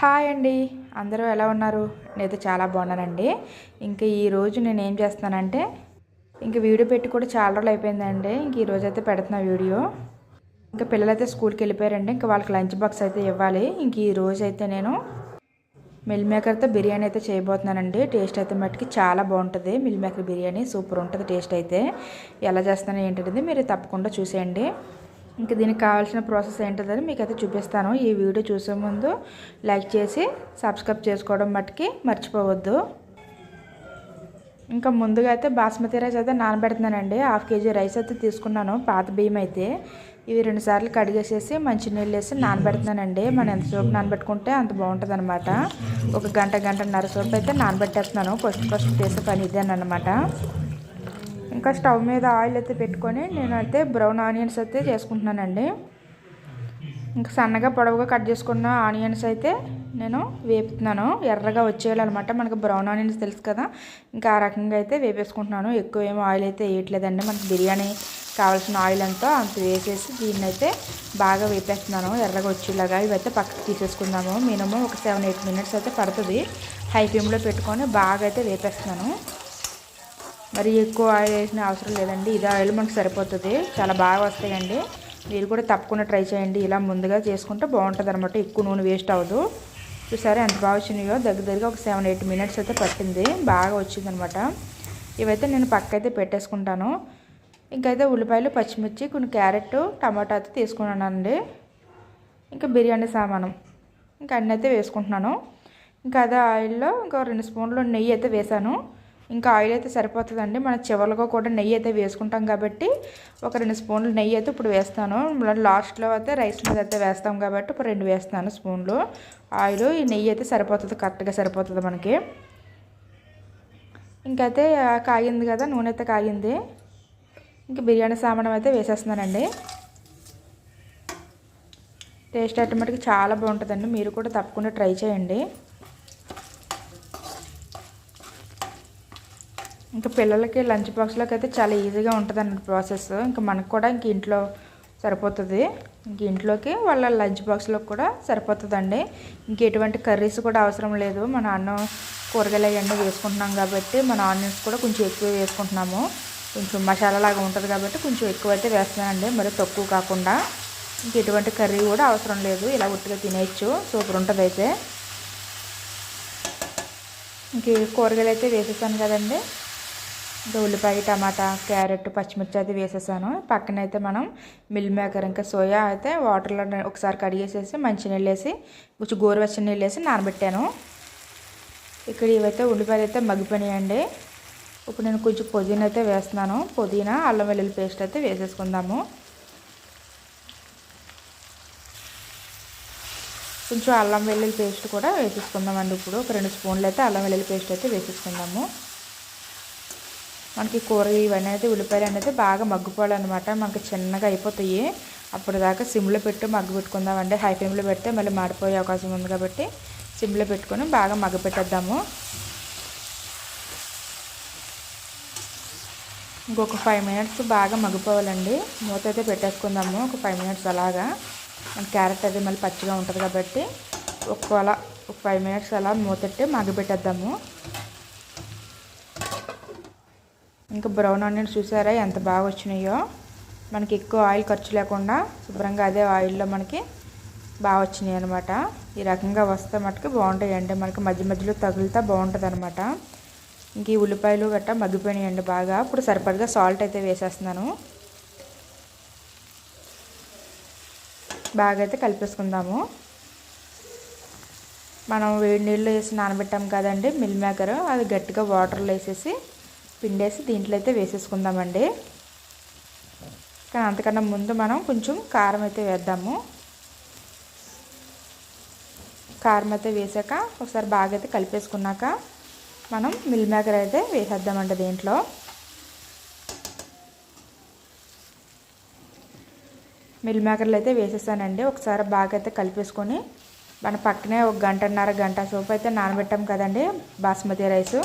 Hi అండి. అందరూ ఎలా ఉన్నారు? నేనైతే చాలా బాగున్నానండి. ఇంకా ఈరోజు నేను ఏం చేస్తున్నానంటే ఇంక వీడియో పెట్టి కూడా చాలా రోజులు అయిపోయిందండి. ఇంక ఈరోజు అయితే పెడుతున్నా వీడియో. ఇంకా పిల్లలైతే స్కూల్కి వెళ్ళిపోయారండి. ఇంకా వాళ్ళకి లంచ్ బాక్స్ అయితే ఇవ్వాలి. ఇంక ఈ రోజు అయితే నేను మిల్ మేకర్తో బిర్యానీ అయితే చేయబోతున్నానండి. టేస్ట్ అయితే మట్టుకి చాలా బాగుంటుంది. మిల్ మేకర్ బిర్యానీ సూపర్ ఉంటుంది టేస్ట్ అయితే. ఎలా చేస్తానో ఏంటంటే మీరు తప్పకుండా చూసేయండి. ఇంకా దీనికి కావాల్సిన ప్రాసెస్ ఏంటిదని మీకు అయితే చూపిస్తాను. ఈ వీడియో చూసే ముందు లైక్ చేసి సబ్స్క్రైబ్ చేసుకోవడం మట్టుకి మర్చిపోవద్దు. ఇంకా ముందుగా అయితే బాస్మతి రైస్ అయితే నానబెడుతున్నానండి. హాఫ్ కేజీ రైస్ అయితే తీసుకున్నాను. పాత బియ్యం అయితే ఇవి రెండు సార్లు కడిగేసేసి మంచినీళ్ళు వేసి నానబెడుతున్నానండి. మనం ఎంతసేపు నానబెట్టుకుంటే అంత బాగుంటుంది అనమాట ఒక గంట గంటన్నర సేపు అయితే నానబెట్టేస్తున్నాను. ఫస్ట్ ఫస్ట్ చేసే పని ఇదేనమాట ఇంకా స్టవ్ మీద ఆయిల్ అయితే పెట్టుకొని నేనైతే బ్రౌన్ ఆనియన్స్ అయితే చేసుకుంటున్నానండి. ఇంకా సన్నగా పొడవుగా కట్ చేసుకున్న ఆనియన్స్ అయితే నేను వేపుతున్నాను. ఎర్రగా వచ్చేయాలన్నమాట. మనకు బ్రౌన్ ఆనియన్స్ తెలుసు కదా. ఇంకా ఆ రకంగా అయితే వేపేసుకుంటున్నాను. ఎక్కువ ఏమో ఆయిల్ అయితే వేయట్లేదండి. మనకి బిర్యానీ కావాల్సిన ఆయిల్ అంతా అంత వేసేసి దీన్ని అయితే బాగా వేపేస్తున్నాను. ఎర్రగా వచ్చేలాగా ఇవైతే పక్కకి తీసేసుకుందాము. మినిమం ఒక సెవెన్ ఎయిట్ మినిట్స్ అయితే పడుతుంది. హై ఫ్లేమ్లో పెట్టుకొని బాగా అయితే వేపేస్తున్నాను. మరి ఎక్కువ ఆయిల్ వేసిన అవసరం లేదండి. ఇది ఆయిల్ మనకు సరిపోతుంది. చాలా బాగా వస్తాయండి. మీరు కూడా తప్పకుండా ట్రై చేయండి. ఇలా ముందుగా చేసుకుంటే బాగుంటుంది అనమాట ఎక్కువ నూనె వేస్ట్ అవ్వదు. చూసారా ఎంత బాగా వచ్చినాయో? దగ్గర దగ్గర ఒక సెవెన్ ఎయిట్ మినిట్స్ అయితే పట్టింది. బాగా వచ్చిందనమాట ఇవైతే నేను పక్క అయితే పెట్టేసుకుంటాను. ఇంకైతే ఉల్లిపాయలు పచ్చిమిర్చి కొన్ని క్యారెట్ టమాటా అయితే తీసుకున్నానండి. ఇంకా బిర్యానీ సామానం. ఇంకా అన్నీ అయితే వేసుకుంటున్నాను. ఇంకా అదే ఆయిల్లో ఇంకా రెండు స్పూన్లు నెయ్యి అయితే వేసాను ఇంకా ఆయిల్ అయితే సరిపోతుందండి. మన చివరిగా కూడా నెయ్యి అయితే వేసుకుంటాం కాబట్టి ఒక రెండు స్పూన్లు నెయ్యి అయితే ఇప్పుడు వేస్తాను. లాస్ట్లో అయితే రైస్ మీద అయితే వేస్తాం కాబట్టి ఇప్పుడు రెండు వేస్తాను స్పూన్లు. ఆయిల్ ఈ నెయ్యి అయితే సరిపోతుంది కరెక్ట్గా సరిపోతుంది మనకి. ఇంకైతే కాగింది కదా నూనె అయితే కాగింది. ఇంకా బిర్యానీ సామానం అయితే వేసేస్తున్నానండి. టేస్ట్ అయితే మటుకు చాలా బాగుంటుందండి. మీరు కూడా తప్పకుండా ట్రై చేయండి. ఇంకా పిల్లలకి లంచ్ బాక్స్లోకి అయితే చాలా ఈజీగా ఉంటుంది అన్నమాట ప్రాసెస్. ఇంకా మనకు కూడా ఇంక ఇంట్లో సరిపోతుంది. ఇంక ఇంట్లోకి వాళ్ళ లంచ్ బాక్స్లోకి కూడా సరిపోతుందండి. ఇంక ఎటువంటి కర్రీస్ కూడా అవసరం లేదు. మన అన్నం కూరగాయలు అవన్నీ వేసుకుంటున్నాం కాబట్టి మన ఆనియన్స్ కూడా కొంచెం ఎక్కువ వేసుకుంటున్నాము. కొంచెం మసాలా లాగా ఉంటుంది కాబట్టి కొంచెం ఎక్కువ అయితే వేస్తున్నానండి. మరి తక్కువ కాకుండా ఇంక ఎటువంటి కర్రీ కూడా అవసరం లేదు. ఇలా ఉట్టిగా తినేయచ్చు. సూపర్ ఉంటుంది అయితే. ఇంక కూరగాయలు అయితే వేసేసాను కదండి. ఉల్లిపాయ టమాటా క్యారెట్ పచ్చిమిర్చి అయితే వేసేసాను. పక్కన అయితే మనం మిల్ మేకర్ ఇంకా సోయా అయితే వాటర్లో ఒకసారి కడిగేసేసి మంచినీళ్ళు వేసి కొంచెం గోరువెచ్చని నీళ్ళు వేసి నానబెట్టాను. ఇక్కడ ఇవైతే ఉల్లిపాయలు అయితే మగ్గిపోయినాయండి. ఇప్పుడు నేను కొంచెం పుదీనా అయితే వేస్తున్నాను. పుదీనా అల్లం వెల్లుల్లి పేస్ట్ అయితే వేసేసుకుందాము. కొంచెం అల్లం వెల్లుల్లి పేస్ట్ కూడా వేసేసుకుందామండి ఇప్పుడు. ఒక రెండు స్పూన్లు అయితే అల్లం వెల్లుల్లి పేస్ట్ అయితే వేసేసుకుందాము. మనకి కూర ఇవన్నీ అయితే ఉల్లిపాయలు అనేది బాగా మగ్గిపోవాలన్నమాట. మనకి చిన్నగా అయిపోతాయి. అప్పుడు దాకా సిమ్లో పెట్టి మగ్గు పెట్టుకుందామండి. హై ఫ్లేమ్లో పెడితే మళ్ళీ మాడిపోయే అవకాశం ఉంది కాబట్టి సిమ్లో పెట్టుకొని బాగా మగ్గ పెట్టేద్దాము ఇంకొక ఫైవ్ మినిట్స్ బాగా మగ్గిపోవాలండి. మూత అయితే పెట్టేసుకుందాము. ఒక ఫైవ్ మినిట్స్ అలాగా. మన క్యారెట్ అది మళ్ళీ పచ్చిగా ఉంటుంది కాబట్టి ఒకవేళ ఒక ఫైవ్ మినిట్స్ అలా మూతట్టి మగ్గ పెట్టేద్దాము ఇంకా బ్రౌన్ ఆనియన్స్ చూసారా? ఎంత బాగా వచ్చినాయో. మనకి ఎక్కువ ఆయిల్ ఖర్చు లేకుండా శుభ్రంగా అదే ఆయిల్లో మనకి బాగా వచ్చినాయి అనమాట ఈ రకంగా వస్తే మటుకు బాగుంటాయండి మనకి మధ్య మధ్యలో తగులుతా బాగుంటుంది అనమాట ఇంక ఈ ఉల్లిపాయలు గట్టా మగ్గిపోయినాయండి బాగా. ఇప్పుడు సరిపడగా సాల్ట్ అయితే వేసేస్తున్నాను. బాగా అయితే కలిపేసుకుందాము. మనం వేడి నీళ్ళు వేసి నానబెట్టాం కదండి మిల్ మేకర్ అది గట్టిగా వాటర్లో వేసేసి పిండేసి దీంట్లో అయితే వేసేసుకుందామండి. కానీ అంతకన్నా ముందు మనం కొంచెం కారం అయితే వేద్దాము. కారం అయితే వేసాక ఒకసారి బాగా అయితే కలిపేసుకున్నాక మనం మిల్ మేకర్ అయితే వేసేద్దామండి దీంట్లో. మిల్ మేకర్లు అయితే వేసేసానండి. ఒకసారి బాగా అయితే కలిపేసుకొని మన పక్కనే ఒక గంటన్నర గంట సోపు అయితే నానబెట్టాం కదండి బాస్మతి రైసు.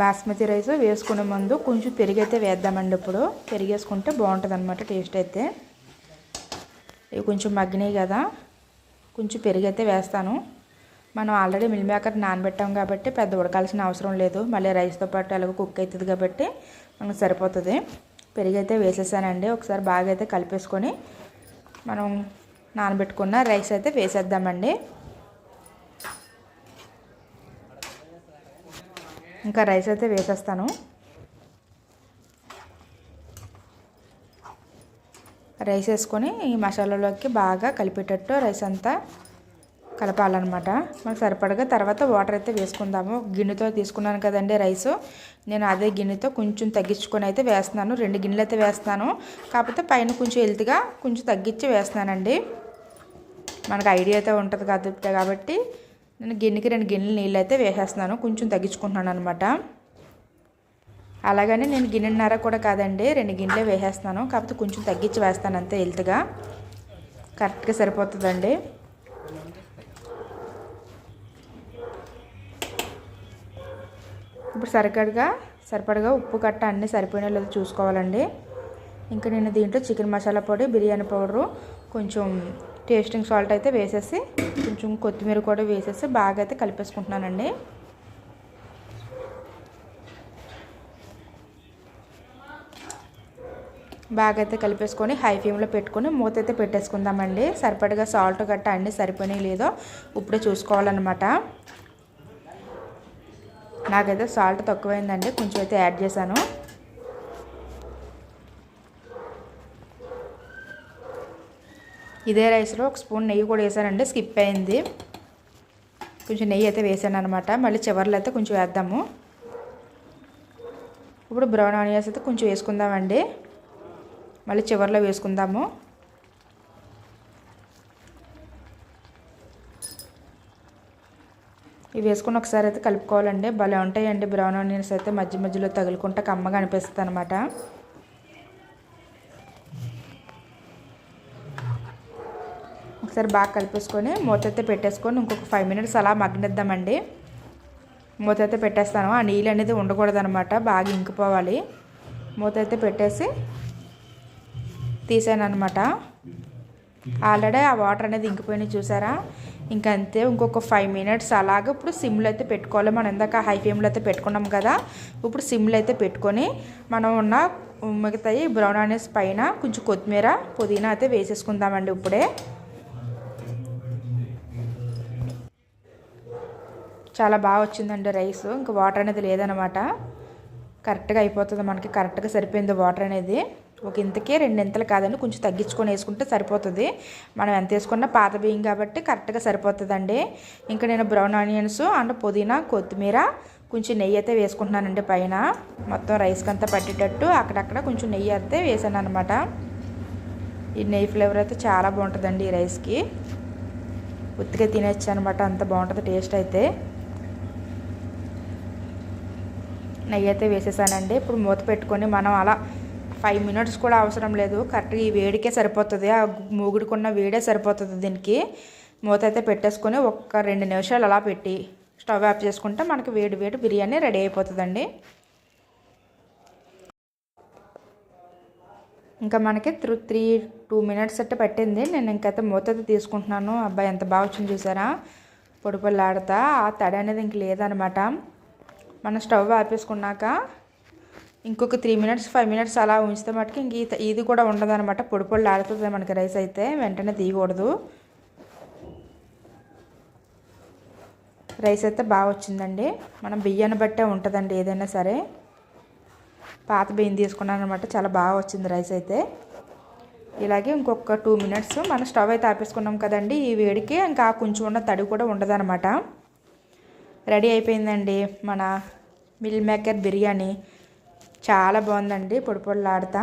బాస్మతి రైస్ వేసుకునే ముందు కొంచెం పెరుగు అయితే వేద్దామండి ఇప్పుడు. పెరిగేసుకుంటే బాగుంటుంది అనమాట టేస్ట్ అయితే. ఇవి కొంచెం మగ్గినాయి కదా. కొంచెం పెరుగు అయితే వేస్తాను. మనం ఆల్రెడీ మిల్ మేకర్ నానబెట్టాం కాబట్టి పెద్ద ఉడకాల్సిన అవసరం లేదు. మళ్ళీ రైస్తో పాటు అలాగే కుక్ అవుతుంది కాబట్టి మనకు సరిపోతుంది. పెరుగు అయితే వేసేసానండి. ఒకసారి బాగా అయితే కలిపేసుకొని మనం నానబెట్టుకున్న రైస్ అయితే వేసేద్దామండి. ఇంకా రైస్ అయితే వేసేస్తాను. రైస్ వేసుకొని ఈ మసాలాలోకి బాగా కలిపేటట్టు రైస్ అంతా కలపాలన్నమాట. మనకు సరిపడగా తర్వాత వాటర్ అయితే వేసుకుందాము. గిన్నెతో తీసుకున్నాను కదండి రైస్. నేను అదే గిన్నెతో కొంచెం తగ్గించుకొని అయితే వేస్తున్నాను. రెండు గిన్నెలు అయితే వేస్తున్నాను. కాకపోతే పైన కొంచెం హెల్త్గా కొంచెం తగ్గించి వేస్తున్నానండి. మనకు ఐడియా అయితే ఉంటుంది కాబట్టి కాబట్టి నేను గిన్నెకి రెండు గిన్నెలు నీళ్ళు అయితే వేసేస్తున్నాను. కొంచెం తగ్గించుకుంటున్నాను అనమాట అలాగని నేను గిన్నెన్నర కూడా కాదండి రెండు గిన్నెలే వేసేస్తున్నాను. కాకపోతే కొంచెం తగ్గించి వేస్తాను అంతే హెల్త్గా. కరెక్ట్గా సరిపోతుందండి. ఇప్పుడు సరిపడగా సరిపడగా ఉప్పు కట్ట అన్నీ సరిపోయినా లేదో చూసుకోవాలండి. ఇంకా నేను దీంట్లో చికెన్ మసాలా పొడి బిర్యానీ పౌడరు కొంచెం టేస్టింగ్ సాల్ట్ అయితే వేసేసి కొంచెం కొత్తిమీర కూడా వేసేసి బాగా అయితే కలిపేసుకుంటున్నానండి. బాగా అయితే కలిపేసుకొని హై ఫ్లేమ్లో పెట్టుకొని మూత అయితే పెట్టేసుకుందామండి. సరిపడగా సాల్ట్ గట్ట అన్నీ సరిపోయినాయి లేదో ఇప్పుడే చూసుకోవాలన్నమాట. నాకైతే సాల్ట్ తక్కువైందండి కొంచెం అయితే యాడ్ చేశాను. ఇదే రైస్లో ఒక స్పూన్ నెయ్యి కూడా వేసానండి స్కిప్ అయింది. కొంచెం నెయ్యి అయితే వేసాను అనమాట మళ్ళీ చివరిలో అయితే కొంచెం వేద్దాము. ఇప్పుడు బ్రౌన్ ఆనియన్స్ అయితే కొంచెం వేసుకుందామండి. మళ్ళీ చివర్లో వేసుకుందాము. ఇవి వేసుకుని ఒకసారి అయితే కలుపుకోవాలండి. భలే ఉంటాయండి బ్రౌన్ ఆనియన్స్ అయితే మధ్య మధ్యలో తగులుకుంటే కమ్మగా అనిపిస్తుంది అనమాట ఒకసారి బాగా కలిపేసుకొని మూత అయితే పెట్టేసుకొని ఇంకొక ఫైవ్ మినిట్స్ అలా మగ్గనిద్దామండి. మూత అయితే పెట్టేస్తాను. ఆ నీళ్ళు అనేది ఉండకూడదు అనమాట బాగా ఇంకిపోవాలి. మూత అయితే పెట్టేసి తీసాను అనమాట ఆల్రెడీ ఆ వాటర్ అనేది ఇంకిపోయినాయి చూసారా? ఇంకంతే అంతే ఇంకొక ఫైవ్ మినిట్స్ అలాగే ఇప్పుడు సిమ్లో అయితే పెట్టుకోవాలి. మనం ఇందాక హై ఫ్లేమ్లో అయితే పెట్టుకున్నాం కదా. ఇప్పుడు సిమ్లో అయితే పెట్టుకొని మనం ఉన్న మిగతాయి బ్రౌన్ ఆనియన్స్ పైన కొంచెం కొత్తిమీర పుదీనా అయితే వేసేసుకుందామండి ఇప్పుడే. చాలా బాగా వచ్చిందండి రైస్. ఇంకా వాటర్ అనేది లేదనమాట కరెక్ట్గా అయిపోతుంది మనకి కరెక్ట్గా సరిపోయింది వాటర్ అనేది. ఒక ఇంతకే రెండు ఇంతలు కాదండి కొంచెం తగ్గించుకొని వేసుకుంటే సరిపోతుంది. మనం ఎంత వేసుకున్నా పాత బియ్యం కాబట్టి కరెక్ట్గా సరిపోతుందండి. ఇంకా నేను బ్రౌన్ ఆనియన్స్ అండ్ పుదీనా కొత్తిమీర కొంచెం నెయ్యి అయితే వేసుకుంటున్నానండి పైన. మొత్తం రైస్కి అంతా పట్టేటట్టు అక్కడక్కడ కొంచెం నెయ్యి అయితే వేసాను అనమాట ఈ నెయ్యి ఫ్లేవర్ అయితే చాలా బాగుంటుందండి ఈ రైస్కి ఉత్తిగా తినేచ్చు అనమాట అంత బాగుంటుంది టేస్ట్ అయితే. నెయ్యి అయితే వేసేసానండి. ఇప్పుడు మూత పెట్టుకొని మనం అలా ఫైవ్ మినిట్స్ కూడా అవసరం లేదు. కరెక్ట్గా ఈ వేడికే సరిపోతుంది. ఆ మూగుడుకున్న వేడే సరిపోతుంది దీనికి. మూత అయితే పెట్టేసుకొని ఒక్క రెండు నిమిషాలు అలా పెట్టి స్టవ్ ఆఫ్ చేసుకుంటే మనకి వేడి వేడి బిర్యానీ రెడీ అయిపోతుందండి. ఇంకా మనకి త్రూ త్రీ టూ మినిట్స్ అయితే పట్టింది. నేను ఇంకైతే మూత అయితే తీసుకుంటున్నాను. అబ్బాయి ఎంత బాగా వచ్చింది చూసారా? పొడి ఆడతా ఆ తడి అనేది ఇంక లేదనమాట. మనం స్టవ్ ఆపేసుకున్నాక ఇంకొక త్రీ మినిట్స్ ఫైవ్ మినిట్స్ అలా ఉంచితే మటుకు ఇంక ఇది కూడా ఉండదన్నమాట. పొడి పొడి ఆడుతుంది మనకి రైస్ అయితే. వెంటనే తీయకూడదు. రైస్ అయితే బాగా వచ్చిందండి. మనం బియ్యాన్ని బట్టే ఉంటుందండి ఏదైనా సరే. పాత బియ్యం తీసుకున్నాను అనమాట చాలా బాగా వచ్చింది రైస్ అయితే. ఇలాగే ఇంకొక టూ మినిట్స్ మనం స్టవ్ అయితే ఆపేసుకున్నాం కదండి. ఈ వేడికి ఇంకా కొంచెం ఉన్న తడి కూడా ఉండదనమాట రెడీ అయిపోయిందండి మన మిల్ మేకర్ బిర్యానీ. చాలా బాగుందండి పొడి పొడిలాడుతా.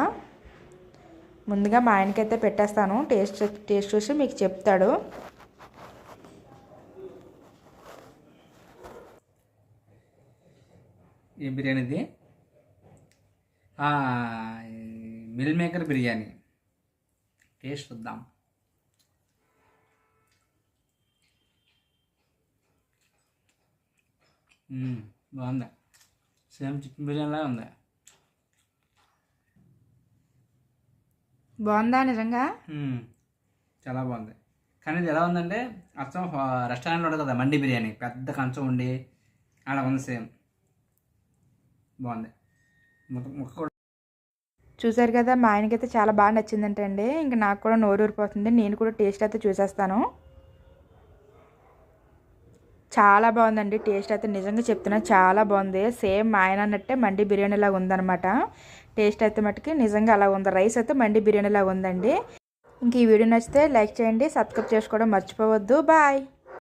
ముందుగా మా ఆయనకైతే పెట్టేస్తాను. టేస్ట్ టేస్ట్ చూసి మీకు చెప్తాడు. ఏ బిర్యానీ ఇది? Mill maker biryani. టేస్ట్ చూద్దాం. బాగుంది. సేమ్ చికెన్ బిర్యానీలా ఉంది. బాగుందా నిజంగా? చాలా బాగుంది. కానీ ఇది ఎలా ఉందంటే అచ్చం రెస్టారెంట్లో ఉంటుంది కదా మండి బిర్యానీ. పెద్ద కంచం ఉండి అలా ఉంది సేమ్. బాగుంది. ముక్క చూసారు కదా మా ఆయనకైతే చాలా బాగా నచ్చిందంటే అండి ఇంకా నాకు కూడా నోరు ఊరిపోతుంది నేను కూడా టేస్ట్ అయితే చూసేస్తాను. చాలా బాగుందండి. టేస్ట్ అయితే నిజంగా చెప్తున్నా చాలా బాగుంది. సేమ్ ఆయన అన్నట్టే మండి బిర్యానీలాగా ఉందనమాట ఉందన్నమాట. టేస్ట్ అయితే మటుకి నిజంగా అలా ఉంది. రైస్ అయితే మండి బిర్యానీ లాగా ఉందండి. ఇంక ఈ వీడియో నచ్చితే లైక్ చేయండి సబ్స్క్రైబ్ చేసుకోవడం మర్చిపోవద్దు. బాయ్.